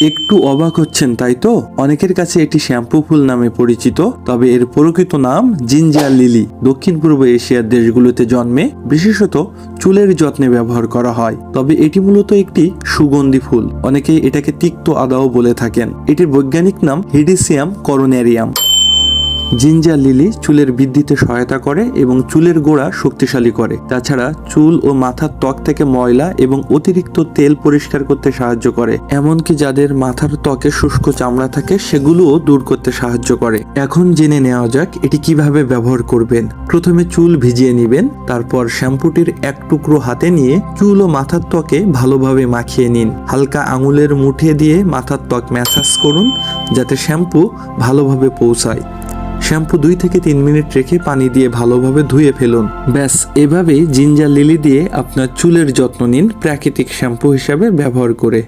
একটু অবাক হচ্ছেন, তাই তো? অনেকের কাছে এটি শ্যাম্পু ফুল নামে পরিচিত, তবে এর প্রকৃত নাম জিঞ্জার লিলি। দক্ষিণ পূর্ব এশিয়ার দেশগুলোতে জন্মে, বিশেষত চুলের যত্নে ব্যবহার করা হয়। তবে এটি মূলত একটি সুগন্ধি ফুল। অনেকে এটাকে তিক্ত আদাও বলে থাকেন। এটির বৈজ্ঞানিক নাম হিডিসিয়াম করোনেরিয়াম। জিঞ্জার লিলি চুলের বৃদ্ধিতে সহায়তা করে এবং চুলের গোড়া শক্তিশালী করে। তাছাড়া চুল ও মাথার ত্বক থেকে ময়লা এবং অতিরিক্ত তেল পরিষ্কার করতে সাহায্য করে। এমনকি যাদের মাথার ত্বকে শুষ্ক চামড়া থাকে, সেগুলোও দূর করতে সাহায্য করে। এখন জেনে নেওয়া যাক এটি কীভাবে ব্যবহার করবেন। প্রথমে চুল ভিজিয়ে নেবেন, তারপর শ্যাম্পুটির এক টুকরো হাতে নিয়ে চুল ও মাথার ত্বকে ভালোভাবে মাখিয়ে নিন। হালকা আঙুলের মুঠে দিয়ে মাথার ত্বক ম্যাসাজ করুন, যাতে শ্যাম্পু ভালোভাবে পৌঁছায়। শ্যাম্পু দুই থেকে তিন মিনিট রেখে পানি দিয়ে ভালোভাবে ধুয়ে ফেলুন। ব্যাস, এভাবেই জিঞ্জার লিলি দিয়ে আপনার চুলের যত্ন নিন প্রাকৃতিক শ্যাম্পু হিসাবে ব্যবহার করে।